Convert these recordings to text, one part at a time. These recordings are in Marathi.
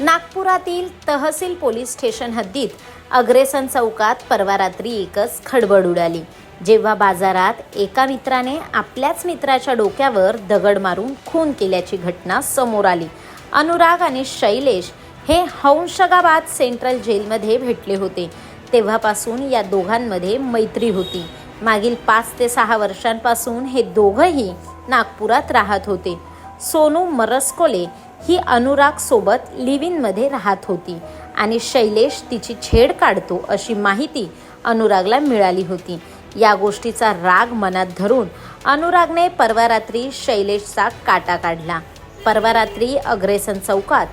नागपुरातील तहसील पोलीस स्टेशन हद्दीत अग्रेसन चौकात परवा रात्री एकच खडबड उडाली. जेव्हा बाजारात एका मित्राने आपल्याच मित्राच्या डोक्यावर दगड मारून खून केल्याची घटना समोर आली. अनुराग आणि शैलेश हे हंशगाबाद सेंट्रल जेलमध्ये भेटले होते. तेव्हापासून या दोघांमध्ये मैत्री होती. मागील पाच ते सहा वर्षांपासून हे दोघंही नागपुरात राहत होते. सोनू मरसकोले ही अनुराग सोबत लिव्हिनमध्ये राहत होती आणि शैलेश तिची छेड काढतो अशी माहिती अनुरागला मिळाली होती. या गोष्टीचा राग मनात धरून अनुरागने परवा रात्री शैलेशचा काटा काढला. परवा रात्री अग्रेसन चौकात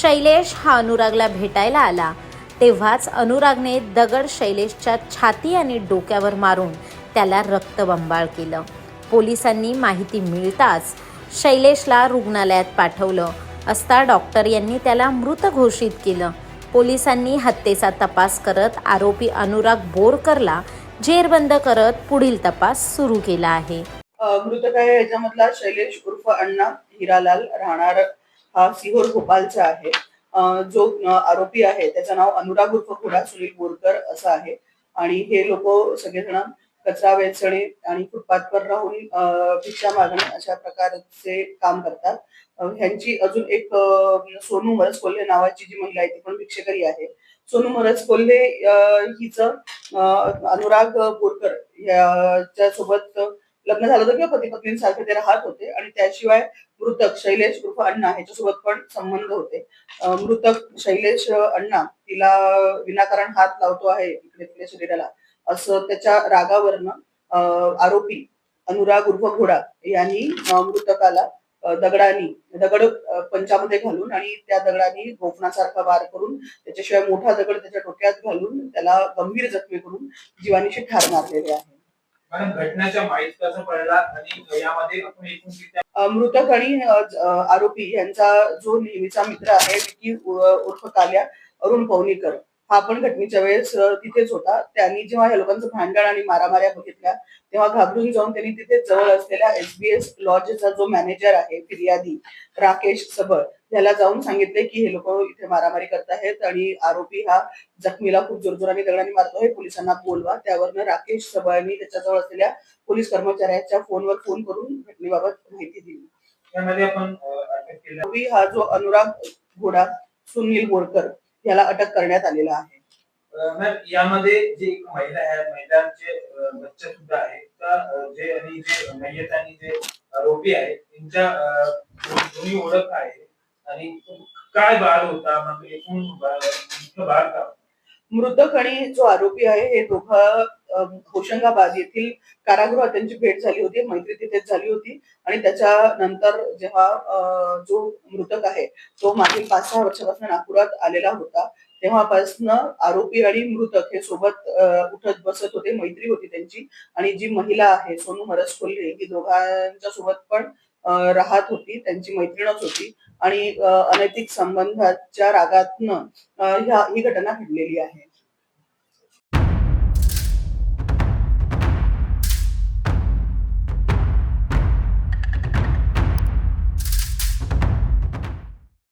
शैलेश हा अनुरागला भेटायला आला. तेव्हाच अनुरागने दगड शैलेशच्या छाती आणि डोक्यावर मारून त्याला रक्तबंबाळ केलं. पोलिसांनी माहिती मिळताच शैलेशला रुग्णालयात पाठवलं. असता डॉक्टर यांनी त्याला मृत घोषित केलं. पोलिसांनी हत्येचा तपास करत आरोपी अनुराग बोरकरला जेरबंद करत पुढील तपास सुरू केला आहे. मृतकाय याच्यामधला शैलेश उर्फ अण्णा हिरालाल राहणार हा सिहोर भोपालचा आहे. जो आरोपी आहे त्याचं नाव अनुराग उर्फ खुडा सुनील बोरकर असं आहे. आणि हे लोक सगळेजण कचरा वेचणे आणि फुटपाथवर राहून भिक्षा मागणे अशा प्रकारचे काम करतात. ह्यांची अजून एक म्हणजे सोनू मरस कोल्हे नावाची जी महिला आहे ती पण भिक्षेकरी आहे. सोनू मरस कोल्हे हिचं अ, अनुराग बोरकर याच्या सोबत लग्न झालं होतं किंवा पती पत्नीसारखे ते राहत होते आणि त्याशिवाय मृतक शैलेश उर्फ अण्णा ह्याच्यासोबत पण संबंध होते. मृतक शैलेश अण्णा तिला विनाकारण हात लावतो आहे इकडे तिच्या शरीराला. असं त्याच्या रागावरनं आरोपी अनुराग उर्फ घोडा यांनी मृतकाला दगडानी दगड पंचामध्ये घालून आणि त्या दगडाने गोफणासारखा वार करून त्याच्याशिवाय मोठा दगड त्याच्या डोक्यात घालून त्याला गंभीर जखमी करून जीवानीशी ठार मारलेले आहे. मृतक आणि आरोपी यांचा जो नेहमीचा मित्र आहे उर्फ काल्या अरुण पवनीकर. हा पण घटनेच्या वेळेस तिथेच होता. त्यांनी जेव्हा या लोकांचं भांडण आणि मारामाऱ्या बघितल्या तेव्हा घाबरून जाऊन त्यांनी तिथे जवळ असलेल्या एसबीएस लॉजचा जो मॅनेजर आहे फिर्यादी राकेश सबळ त्याला जाऊन सांगितले की हे लोक इथे मारामारी करत आहेत आणि आरोपी हा जखमीला खूप जोरजोराने दगडाने मारतोय पोलिसांना बोलवा. त्यावरनं राकेश सबळनी त्याच्याजवळ असलेल्या पोलीस कर्मचाऱ्याच्या फोनवर फोन करून घटनेबाबत माहिती दिली. आपण हा जो अनुराग घोडा सुनील बोरकर याला अटक करण्यात आलेला आहे. मॅम यामध्ये जी एक महिला आहे महिलांचे बच्चे सुद्धा आहे तर जे आणि जे मयत आणि जे आरोपी आहे त्यांच्या दोन्ही ओळख आहे. आणि काय बाळ होता मग एकूण बाळ- मुख्य बाळ का मृतक आणि जो आरोपी आहे हे दोघं होशंगाबाद येथील कारागृहात त्यांची भेट झाली होती मैत्री तिथेच झाली होती. आणि त्याच्यानंतर जेव्हा जो मृतक आहे तो मागील पाच सहा वर्षापासून नागपुरात आलेला होता तेव्हापासनं आरोपी आणि मृतक हे सोबत उठत बसत होते मैत्री होती त्यांची. आणि जी महिला आहे सोनू हरस कोल्हे ही दोघांच्या सोबत पण राहत होती त्यांची मैत्रीणच होती. आणि अनैतिक संबंधाच्या रागातनं ह्या ही घटना घडलेली आहे.